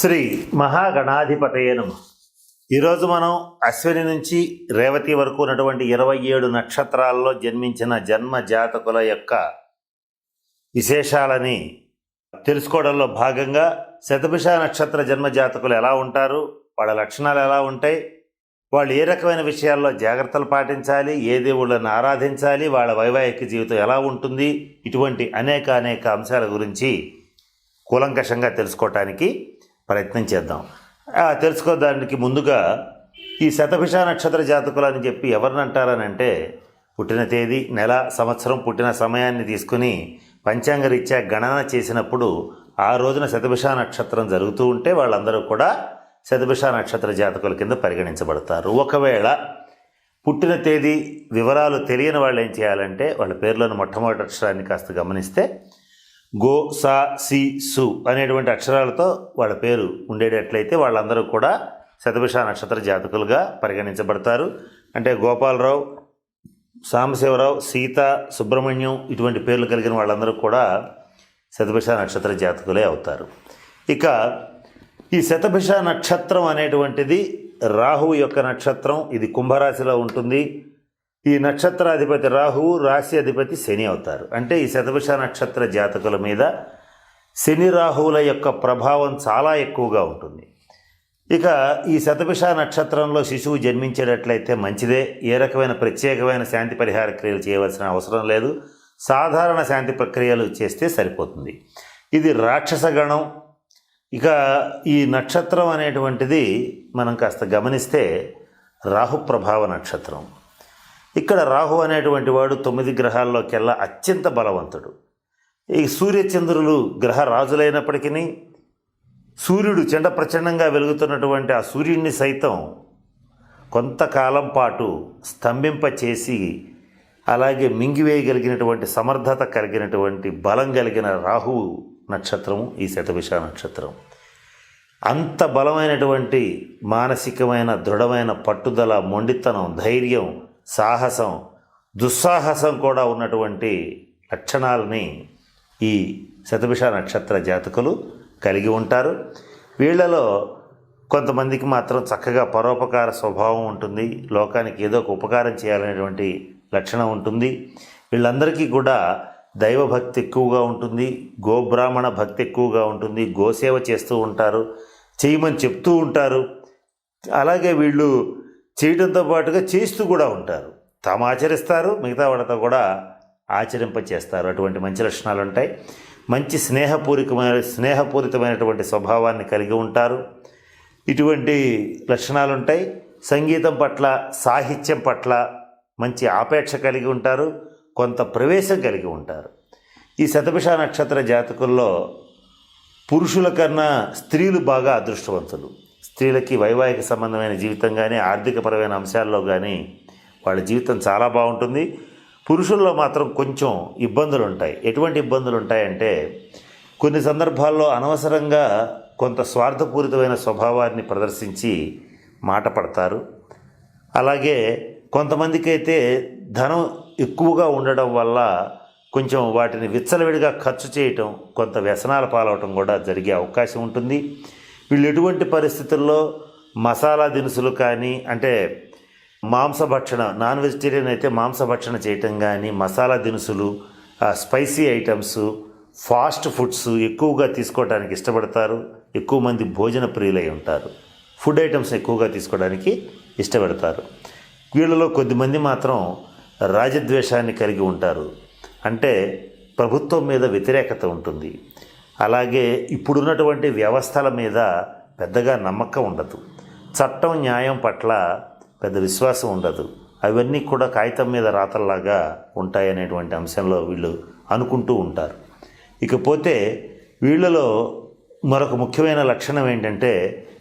శ్రీ మహాగణాధిపతయ నమ. ఈరోజు మనం అశ్విని నుంచి రేవతి వరకు ఉన్నటువంటి ఇరవై ఏడు నక్షత్రాల్లో జన్మించిన జన్మ జాతకుల యొక్క విశేషాలని తెలుసుకోవడంలో భాగంగా శతభిష నక్షత్ర జన్మ జాతకులు ఎలా ఉంటారు వాళ్ళ లక్షణాలు ఎలా ఉంటాయి వాళ్ళు ఏ రకమైన విషయాల్లో జాగ్రత్తలు పాటించాలి ఏ దేవుళ్ళని ఆరాధించాలి వాళ్ళ వైవాహిక జీవితం ఎలా ఉంటుంది ఇటువంటి అనేక అనేక అంశాల గురించి కూలంకషంగా తెలుసుకోవటానికి ప్రయత్నం చేద్దాం. తెలుసుకోదానికి ముందుగా ఈ శతభిష నక్షత్ర జాతకులు అని చెప్పి ఎవరిని అంటారని అంటే పుట్టిన తేదీ నెల సంవత్సరం పుట్టిన సమయాన్ని తీసుకుని పంచాంగ రీత్యా గణన చేసినప్పుడు ఆ రోజున శతభిష నక్షత్రం జరుగుతూ ఉంటే వాళ్ళందరూ కూడా శతభిష నక్షత్ర జాతకుల కింద పరిగణించబడతారు. ఒకవేళ పుట్టిన తేదీ వివరాలు తెలియని వాళ్ళు ఏం చేయాలంటే వాళ్ళ పేర్లను మొట్టమొదటి అక్షరాన్ని కాస్త గమనిస్తే గో సా సి సు అనేటువంటి అక్షరాలతో వాళ్ళ పేరు ఉండేటట్లయితే వాళ్ళందరూ కూడా శతభిష నక్షత్ర జాతకులుగా పరిగణించబడతారు. అంటే గోపాలరావు సాంబశివరావు సీత సుబ్రహ్మణ్యం ఇటువంటి పేర్లు కలిగిన వాళ్ళందరూ కూడా శతభిష నక్షత్ర జాతకులే అవుతారు. ఇక ఈ శతభిష నక్షత్రం అనేటువంటిది రాహువు యొక్క నక్షత్రం. ఇది కుంభరాశిలో ఉంటుంది. ఈ నక్షత్రాధిపతి రాహువు రాశి అధిపతి శని అవుతారు. అంటే ఈ శతభిష నక్షత్ర జాతకుల మీద శని రాహువుల యొక్క ప్రభావం చాలా ఎక్కువగా ఉంటుంది. ఇక ఈ శతభిష నక్షత్రంలో శిశువు జన్మించేటట్లయితే మంచిదే. ఏ రకమైన ప్రత్యేకమైన శాంతి పరిహార క్రియలు చేయవలసిన అవసరం లేదు. సాధారణ శాంతి ప్రక్రియలు చేస్తే సరిపోతుంది. ఇది రాక్షస గణం. ఇక ఈ నక్షత్రం అనేటువంటిది మనం కాస్త గమనిస్తే రాహు ప్రభావ నక్షత్రం. ఇక్కడ రాహు అనేటువంటి వాడు తొమ్మిది గ్రహాల్లోకెల్లా అత్యంత బలవంతుడు. ఈ సూర్యచంద్రులు గ్రహ రాజులైనప్పటికీ సూర్యుడు చెండ ప్రచండంగా వెలుగుతున్నటువంటి ఆ సూర్యుడిని సైతం కొంతకాలం పాటు స్తంభింపచేసి అలాగే మింగివేయగలిగినటువంటి సమర్థత కలిగినటువంటి బలం కలిగిన రాహువు నక్షత్రము ఈ శతభిష నక్షత్రం. అంత బలమైనటువంటి మానసికమైన దృఢమైన పట్టుదల మొండితనం ధైర్యం సాహసం దుస్సాహసం కూడా ఉన్నటువంటి లక్షణాలని ఈ శతభిష నక్షత్ర జాతకులు కలిగి ఉంటారు. వీళ్ళలో కొంతమందికి మాత్రం చక్కగా పరోపకార స్వభావం ఉంటుంది. లోకానికి ఏదో ఒక ఉపకారం చేయాలనేటువంటి లక్షణం ఉంటుంది. వీళ్ళందరికీ కూడా దైవభక్తి ఎక్కువగా ఉంటుంది. గోబ్రాహ్మణ భక్తి ఎక్కువగా ఉంటుంది. గోసేవ చేస్తూ ఉంటారు. చేయమని చెప్తూ ఉంటారు. అలాగే వీళ్ళు చేయడంతో పాటుగా చేస్తూ కూడా ఉంటారు. తాము ఆచరిస్తారు మిగతా వాళ్ళతో కూడా ఆచరింప చేస్తారు అటువంటి మంచి లక్షణాలు ఉంటాయి. మంచి స్నేహపూరికమైన స్నేహపూరితమైనటువంటి స్వభావాన్ని కలిగి ఉంటారు. ఇటువంటి లక్షణాలు ఉంటాయి. సంగీతం పట్ల సాహిత్యం పట్ల మంచి ఆపేక్ష కలిగి ఉంటారు. కొంత ప్రవేశం కలిగి ఉంటారు. ఈ శతభిష నక్షత్ర జాతకుల్లో పురుషుల కన్నా స్త్రీలు బాగా అదృష్టవంతులు. స్త్రీలకి వైవాహిక సంబంధమైన జీవితం కానీ ఆర్థికపరమైన అంశాల్లో కానీ వాళ్ళ జీవితం చాలా బాగుంటుంది. పురుషుల్లో మాత్రం కొంచెం ఇబ్బందులు ఉంటాయి ఎటువంటి ఇబ్బందులు ఉంటాయంటే కొన్ని సందర్భాల్లో అనవసరంగా కొంత స్వార్థపూరితమైన స్వభావాన్ని ప్రదర్శించి మాట పడతారు. అలాగే కొంతమందికి అయితే ధనం ఎక్కువగా ఉండడం వల్ల కొంచెం వాటిని విచ్చలవిడిగా ఖర్చు చేయటం కొంత వ్యసనాల పాలవటం కూడా జరిగే అవకాశం ఉంటుంది. వీళ్ళు ఎటువంటి పరిస్థితుల్లో మసాలా దినుసులు కానీ అంటే మాంసభక్షణ నాన్ వెజిటేరియన్ అయితే మాంసభక్షణ చేయటం కానీ మసాలా దినుసులు స్పైసీ ఐటమ్స్ ఫాస్ట్ ఫుడ్స్ ఎక్కువగా తీసుకోవడానికి ఇష్టపడతారు ఎక్కువ మంది భోజన ప్రియులై ఉంటారు. ఫుడ్ ఐటమ్స్ ఎక్కువగా తీసుకోవడానికి ఇష్టపడతారు. వీళ్ళలో కొద్దిమంది మాత్రం రాజద్వేషాన్ని కలిగి ఉంటారు. అంటే ప్రభుత్వం మీద వ్యతిరేకత ఉంటుంది. అలాగే ఇప్పుడున్నటువంటి వ్యవస్థల మీద పెద్దగా నమ్మకం ఉండదు. చట్టం న్యాయం పట్ల పెద్ద విశ్వాసం ఉండదు. అవన్నీ కూడా కాగితం మీద రాతల్లాగా ఉంటాయనేటువంటి అంశంలో వీళ్ళు అనుకుంటూ ఉంటారు. ఇకపోతే వీళ్ళలో మరొక ముఖ్యమైన లక్షణం ఏంటంటే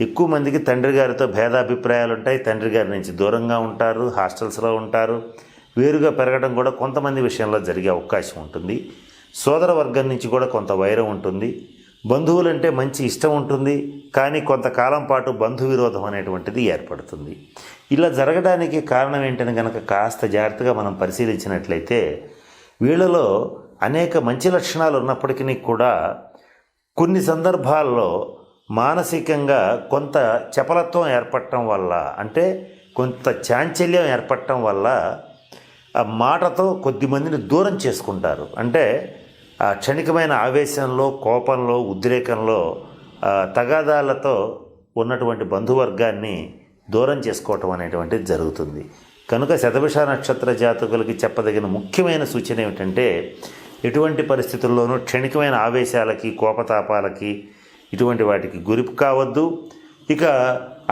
ఎక్కువ మందికి తండ్రి గారితో భేదాభిప్రాయాలు ఉంటాయి. తండ్రి గారి నుంచి దూరంగా ఉంటారు హాస్టల్స్లో ఉంటారు. వేరుగా పెరగడం కూడా కొంతమంది విషయంలో జరిగే అవకాశం ఉంటుంది. సోదర వర్గం నుంచి కూడా కొంత వైరం ఉంటుంది. బంధువులంటే మంచి ఇష్టం ఉంటుంది. కానీ కొంతకాలం పాటు బంధు విరోధం అనేటువంటిది ఏర్పడుతుంది. ఇలా జరగడానికి కారణం ఏంటని కనుక కాస్త జాగ్రత్తగా మనం పరిశీలించినట్లయితే వీళ్ళలో అనేక మంచి లక్షణాలు ఉన్నప్పటికీ కూడా కొన్ని సందర్భాల్లో మానసికంగా కొంత చపలత్వం ఏర్పడటం వల్ల అంటే కొంత చాంచల్యం ఏర్పడటం వల్ల ఆ మాటతో కొద్దిమందిని దూరం చేసుకుంటారు. అంటే క్షణికమైన ఆవేశంలో కోపంలో ఉద్రేకంలో తగాదాలతో ఉన్నటువంటి బంధువర్గాన్ని దూరం చేసుకోవటం అనేటువంటిది జరుగుతుంది. కనుక శతభిష నక్షత్ర జాతకులకి చెప్పదగిన ముఖ్యమైన సూచన ఏమిటంటే ఎటువంటి పరిస్థితుల్లోనూ క్షణికమైన ఆవేశాలకి కోపతాపాలకి ఇటువంటి వాటికి గురి కావద్దు. ఇక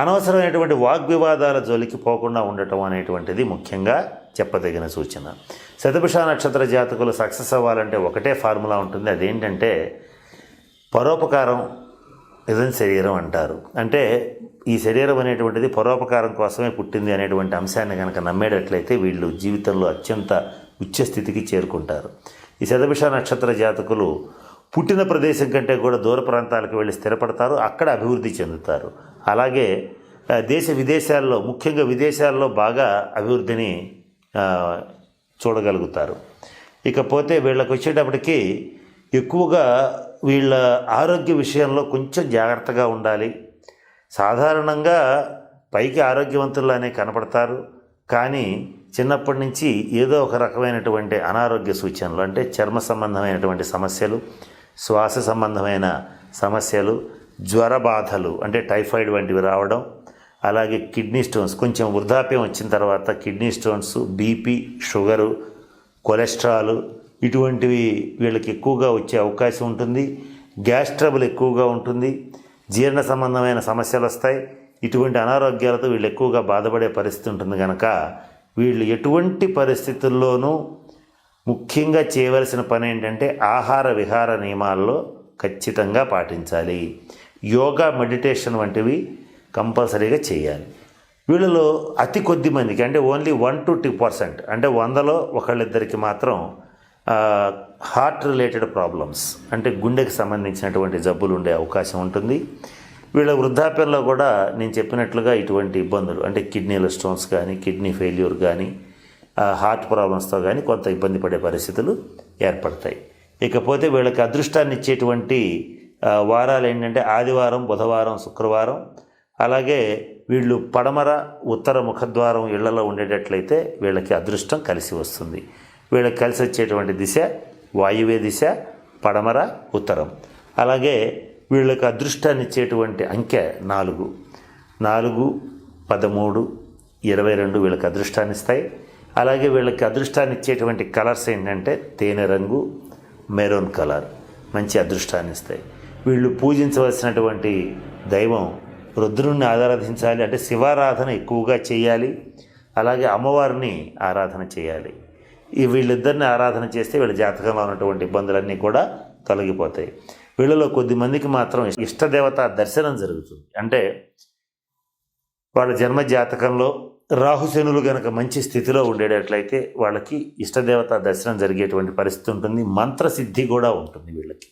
అనవసరమైనటువంటి వాగ్వివాదాల జోలికి పోకుండా ఉండటం అనేటువంటిది ముఖ్యంగా చెప్పదగిన సూచన. శతభిష నక్షత్ర జాతకులు సక్సెస్ అవ్వాలంటే ఒకటే ఫార్ములా ఉంటుంది. అదేంటంటే పరోపకారం ఇదని శరీరం అంటారు. అంటే ఈ శరీరం అనేటువంటిది పరోపకారం కోసమే పుట్టింది అనేటువంటి అంశాన్ని కనుక నమ్మేటట్లయితే వీళ్ళు జీవితంలో అత్యంత ఉచ్చస్థితికి చేరుకుంటారు. ఈ శతభిష నక్షత్ర జాతకులు పుట్టిన ప్రదేశం కంటే కూడా దూర ప్రాంతాలకు వెళ్ళి స్థిరపడతారు అక్కడ అభివృద్ధి చెందుతారు. అలాగే దేశ విదేశాల్లో ముఖ్యంగా విదేశాల్లో బాగా అభివృద్ధిని చూడగలుగుతారు. ఇకపోతే వీళ్ళకి వచ్చేటప్పటికి ఎక్కువగా వీళ్ళ ఆరోగ్య విషయంలో కొంచెం జాగ్రత్తగా ఉండాలి. సాధారణంగా పైకి ఆరోగ్యవంతుల్లానే కనపడతారు. కానీ చిన్నప్పటి నుంచి ఏదో ఒక రకమైనటువంటి అనారోగ్య సూచనలు అంటే చర్మ సంబంధమైనటువంటి సమస్యలు శ్వాస సంబంధమైన సమస్యలు జ్వర బాధలు అంటే టైఫాయిడ్ వంటివి రావడం అలాగే కిడ్నీ స్టోన్స్ కొంచెం వృద్ధాప్యం వచ్చిన తర్వాత kidney stones BP sugar cholesterol ఇటువంటివి వీళ్ళకి ఎక్కువగా వచ్చే అవకాశం ఉంటుంది. గ్యాస్ ట్రబుల్ ఎక్కువగా ఉంటుంది. జీర్ణ సంబంధమైన సమస్యలు వస్తాయి. ఇటువంటి అనారోగ్యాలతో వీళ్ళు ఎక్కువగా బాధపడే పరిస్థితి ఉంటుంది కనుక వీళ్ళు ఎటువంటి పరిస్థితుల్లోనూ ముఖ్యంగా చేయవలసిన పని ఏంటంటే ఆహార విహార నియమాల్లో ఖచ్చితంగా పాటించాలి. యోగా మెడిటేషన్ వంటివి కంపల్సరీగా చేయాలి. వీళ్ళలో అతి కొద్ది మందికి అంటే only one to two percent అంటే వందలో ఒకళ్ళిద్దరికి మాత్రం హార్ట్ రిలేటెడ్ ప్రాబ్లమ్స్ అంటే గుండెకి సంబంధించినటువంటి జబ్బులు ఉండే అవకాశం ఉంటుంది. వీళ్ళ వృద్ధాప్యంలో కూడా నేను చెప్పినట్లుగా ఇటువంటి ఇబ్బందులు అంటే కిడ్నీల స్టోన్స్ కానీ కిడ్నీ ఫెయిల్యూర్ కానీ హార్ట్ ప్రాబ్లమ్స్తో కానీ కొంత ఇబ్బంది పడే పరిస్థితులు ఏర్పడతాయి. ఇకపోతే వీళ్ళకి అదృష్టాన్ని ఇచ్చేటువంటి వారాలు ఏంటంటే ఆదివారం బుధవారం శుక్రవారం అలాగే వీళ్ళు పడమర ఉత్తర ముఖద్వారం ఇళ్ళలో ఉండేటట్లయితే వీళ్ళకి అదృష్టం కలిసి వస్తుంది. వీళ్ళకి కలిసి వచ్చేటువంటి దిశ వాయువ్య దిశ పడమర ఉత్తరం. అలాగే వీళ్ళకి అదృష్టాన్ని ఇచ్చేటువంటి అంకె నాలుగు. నాలుగు పదమూడు ఇరవై రెండు వీళ్ళకి అదృష్టాన్ని ఇస్తాయి. అలాగే వీళ్ళకి అదృష్టాన్ని ఇచ్చేటువంటి కలర్స్ ఏంటంటే తేనె రంగు మెరూన్ కలర్. మంచి అదృష్టాన్ని ఇస్తాయి. వీళ్ళు పూజించవలసినటువంటి దైవం రుద్రుణ్ణి ఆరాధించాలి. అంటే శివారాధన ఎక్కువగా చేయాలి. అలాగే అమ్మవారిని ఆరాధన చేయాలి. ఈ వీళ్ళిద్దరిని ఆరాధన చేస్తే వీళ్ళ జాతకంలో ఉన్నటువంటి ఇబ్బందులన్నీ కూడా తొలగిపోతాయి. వీళ్ళలో కొద్ది మందికి మాత్రం ఇష్టదేవత దర్శనం జరుగుతుంది. అంటే వాళ్ళ జన్మ జాతకంలో రాహుశనులు గనక మంచి స్థితిలో ఉండేటట్లయితే వాళ్ళకి ఇష్టదేవత దర్శనం జరిగేటువంటి పరిస్థితి ఉంటుంది. మంత్రసిద్ధి కూడా ఉంటుంది వీళ్ళకి.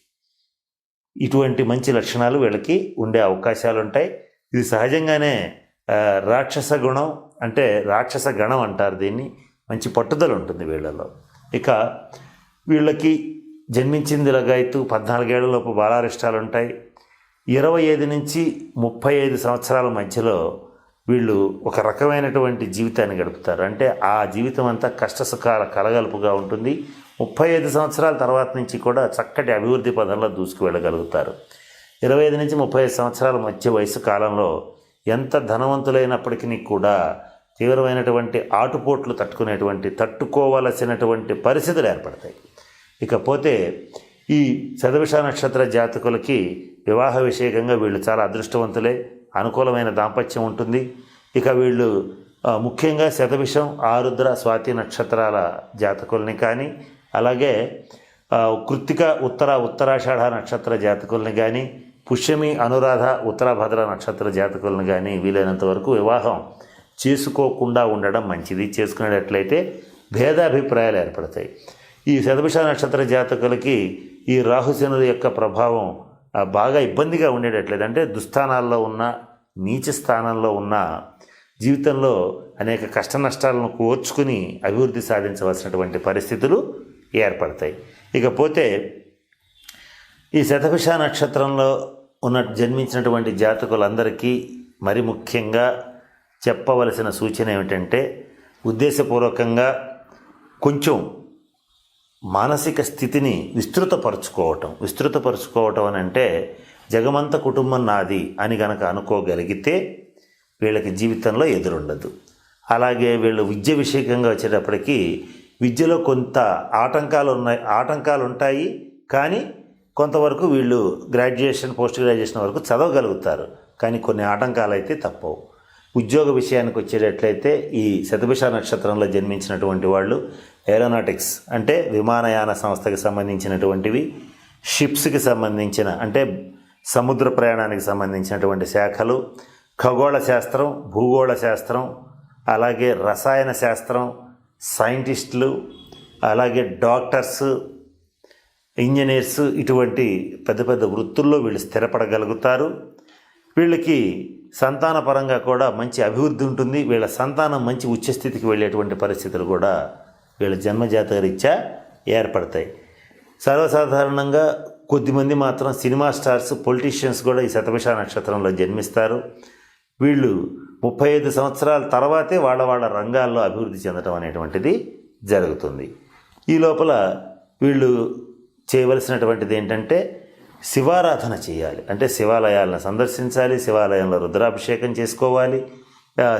ఇటువంటి మంచి లక్షణాలు వీళ్ళకి ఉండే అవకాశాలు ఉంటాయి ఇది సహజంగానే రాక్షస గుణం అంటే రాక్షస గణం అంటారు దీన్ని. మంచి పట్టుదల ఉంటుంది వీళ్ళలో. ఇక వీళ్ళకి జన్మించింది లగాయతు పద్నాలుగేళ్ళలోపు బాలారిష్టాలు ఉంటాయి ఇరవై ఐదు నుంచి ముప్పై ఐదు సంవత్సరాల మధ్యలో వీళ్ళు ఒక రకమైనటువంటి జీవితాన్ని గడుపుతారు. అంటే ఆ జీవితం అంతా కష్టసుఖాల కలగలుపుగా ఉంటుంది. ముప్పై ఐదు సంవత్సరాల తర్వాత నుంచి కూడా చక్కటి అభివృద్ధి పదంలో దూసుకు వెళ్ళగలుగుతారు ఇరవై ఐదు నుంచి ముప్పై ఐదు సంవత్సరాల మధ్య వయసు కాలంలో ఎంత ధనవంతులైనప్పటికీ కూడా తీవ్రమైనటువంటి ఆటుపోట్లు తట్టుకునేటువంటి తట్టుకోవలసినటువంటి పరిస్థితులు ఏర్పడతాయి. ఇకపోతే ఈ శతభిష నక్షత్ర జాతకులకి వివాహ విషయకంగా వీళ్ళు చాలా అదృష్టవంతులే అనుకూలమైన దాంపత్యం ఉంటుంది. ఇక వీళ్ళు ముఖ్యంగా శతభిషం ఆరుద్ర స్వాతి నక్షత్రాల జాతకుల్ని కానీ అలాగే కృత్తిక ఉత్తర ఉత్తరాషాఢ నక్షత్ర జాతకుల్ని కానీ పుష్యమి అనురాధ ఉత్తరాభద్ర నక్షత్ర జాతకులను కానీ వీలైనంత వరకు వివాహం చేసుకోకుండా ఉండడం మంచిది. చేసుకునేటట్లయితే భేదాభిప్రాయాలు ఏర్పడతాయి. ఈ శతభిష నక్షత్ర జాతకులకి ఈ రాహుశనుల యొక్క ప్రభావం బాగా ఇబ్బందిగా ఉండేటట్లేదు. అంటే దుస్థానాల్లో ఉన్న నీచ స్థానంలో ఉన్న జీవితంలో అనేక కష్ట నష్టాలను కోర్చుకుని అభివృద్ధి సాధించవలసినటువంటి పరిస్థితులు ఏర్పడతాయి. ఇకపోతే ఈ శతభిష నక్షత్రంలో ఉన్న జన్మించినటువంటి జాతకులందరికీ మరి ముఖ్యంగా చెప్పవలసిన సూచన ఏమిటంటే ఉద్దేశపూర్వకంగా కొంచెం మానసిక స్థితిని విస్తృతపరచుకోవటం. విస్తృతపరచుకోవటం అని అంటే జగమంత కుటుంబం నాది అని గనక అనుకోగలిగితే వీళ్ళకి జీవితంలో ఎదురుండదు. అలాగే వీళ్ళు విద్య విషయకంగా వచ్చేటప్పటికీ విద్యలో కొంత ఆటంకాలు ఉన్నాయి ఆటంకాలు ఉంటాయి కానీ కొంతవరకు వీళ్ళు గ్రాడ్యుయేషన్ పోస్ట్ గ్రాడ్యుయేషన్ వరకు చదవగలుగుతారు. కానీ కొన్ని ఆటంకాలు అయితే తప్పవు. ఉద్యోగ విషయానికి వచ్చేటట్లయితే ఈ శతభిష నక్షత్రంలో జన్మించినటువంటి వాళ్ళు ఏరోనాటిక్స్ అంటే విమానయాన సంస్థకి సంబంధించినటువంటివి షిప్స్కి సంబంధించిన అంటే సముద్ర ప్రయాణానికి సంబంధించినటువంటి శాఖలు ఖగోళ శాస్త్రం భూగోళ శాస్త్రం అలాగే రసాయన శాస్త్రం సైంటిస్టులు అలాగే డాక్టర్స్ ఇంజనీర్స్ ఇటువంటి పెద్ద పెద్ద వృత్తుల్లో వీళ్ళు స్థిరపడగలుగుతారు. వీళ్ళకి సంతాన పరంగా కూడా మంచి అభివృద్ధి ఉంటుంది. వీళ్ళ సంతానం మంచి ఉచ్చస్థితికి వెళ్ళేటువంటి పరిస్థితులు కూడా వీళ్ళ జన్మజాతక రీత్యా ఏర్పడతాయి. సర్వసాధారణంగా కొద్దిమంది మాత్రం సినిమా స్టార్స్ పొలిటీషియన్స్ కూడా ఈ శతభిష నక్షత్రంలో జన్మిస్తారు. వీళ్ళు ముప్పై ఐదు సంవత్సరాల తర్వాతే వాళ్ళ వాళ్ళ రంగాల్లో అభివృద్ధి చెందడం అనేటువంటిది జరుగుతుంది. ఈ లోపల వీళ్ళు చేయవలసినటువంటిది ఏంటంటే శివారాధన చేయాలి. అంటే శివాలయాలను సందర్శించాలి శివాలయంలో రుద్రాభిషేకం చేసుకోవాలి.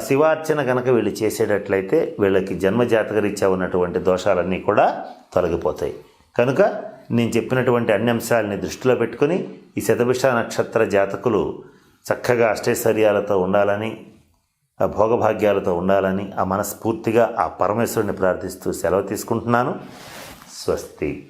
శివార్చన కనుక వీళ్ళు చేసేటట్లయితే వీళ్ళకి జన్మజాతకరీత్యా ఉన్నటువంటి దోషాలన్నీ కూడా తొలగిపోతాయి. కనుక నేను చెప్పినటువంటి అన్ని అంశాలని దృష్టిలో పెట్టుకొని ఈ శతభిష నక్షత్ర జాతకులు చక్కగా అష్టైశ్వర్యాలతో ఉండాలని ఆ భోగభాగ్యాలతో ఉండాలని ఆ మనస్ఫూర్తిగా ఆ పరమేశ్వరుని ప్రార్థిస్తూ సెలవు తీసుకుంటున్నాను. స్వస్తి.